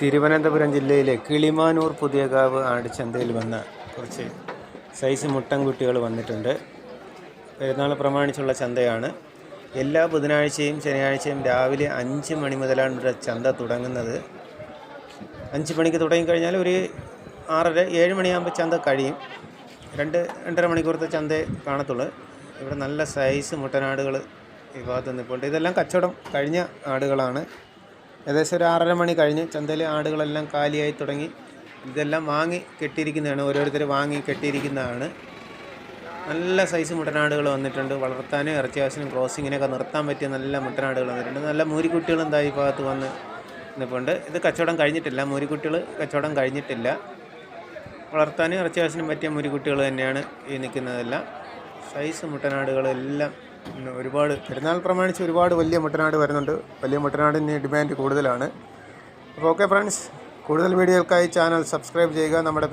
തിരുവനന്തപുരം ജില്ലയിലെ കിളിമാനൂർ പുതിയകാവ് ആടിച്ചന്തയിൽ വന്ന കുറച്ച് സൈസ് മുട്ടൻ കുട്ടികൾ വന്നിട്ടുണ്ട്. പെരുന്നാൾ പ്രമാണിച്ചുള്ള ചന്തയാണ്. എല്ലാ ബുധനാഴ്ചയും ശനിയാഴ്ചയും രാവിലെ അഞ്ച് മണി മുതലാണ് ഇവിടെ ചന്ത തുടങ്ങുന്നത്. അഞ്ച് മണിക്ക് തുടങ്ങിക്കഴിഞ്ഞാൽ ഒരു ആറര ഏഴ് മണിയാകുമ്പോൾ ചന്ത കഴിയും. രണ്ട് രണ്ടര മണിക്കൂറത്തെ ചന്ത കാണത്തുള്ളൂ. ഇവിടെ നല്ല സൈസ് മുട്ടനാടുകൾ ഈ ഭാഗത്ത് നിൽപ്പുണ്ട്. ഇതെല്ലാം കച്ചവടം കഴിഞ്ഞ ആടുകളാണ്. ഏകദേശം ഒരു ആറര മണി കഴിഞ്ഞ് ചന്തയിലെ ആടുകളെല്ലാം കാലിയായി തുടങ്ങി. ഇതെല്ലാം വാങ്ങി കെട്ടിയിരിക്കുന്നതാണ്. ഓരോരുത്തർ വാങ്ങി കെട്ടിയിരിക്കുന്നതാണ്. നല്ല സൈസ് മുട്ടനാടുകൾ വന്നിട്ടുണ്ട്. വളർത്താനും ഇറച്ചി ആവശ്യത്തിനും ക്രോസിങ്ങിനൊക്കെ നിർത്താൻ പറ്റിയ നല്ല മുട്ടനാടുകൾ വന്നിട്ടുണ്ട്. നല്ല മൂരിക്കുട്ടികളും എന്താ ഈ ഭാഗത്ത് വന്ന് നിൽപ്പുണ്ട് ഇത് കച്ചവടം കഴിഞ്ഞിട്ടില്ല. മൂരിക്കുട്ടികൾ കച്ചവടം കഴിഞ്ഞിട്ടില്ല. വളർത്താനും ഇറച്ചി ആവശ്യത്തിനും പറ്റിയ മൂരിക്കുട്ടികൾ തന്നെയാണ് ഈ നിൽക്കുന്നതെല്ലാം. സൈസ് മുട്ടനാടുകളെല്ലാം ഇന്ന് ഒരുപാട് പെരുന്നാൾ പ്രമാണിച്ച് ഒരുപാട് വലിയ മുട്ടനാട് വരുന്നുണ്ട്. വലിയ മുട്ടനാടിന് ഡിമാൻഡ് കൂടുതലാണ്. അപ്പോൾ ഓക്കെ ഫ്രണ്ട്സ് കൂടുതൽ വീഡിയോകൾക്കായി ചാനൽ സബ്സ്ക്രൈബ് ചെയ്യുക. നമ്മുടെ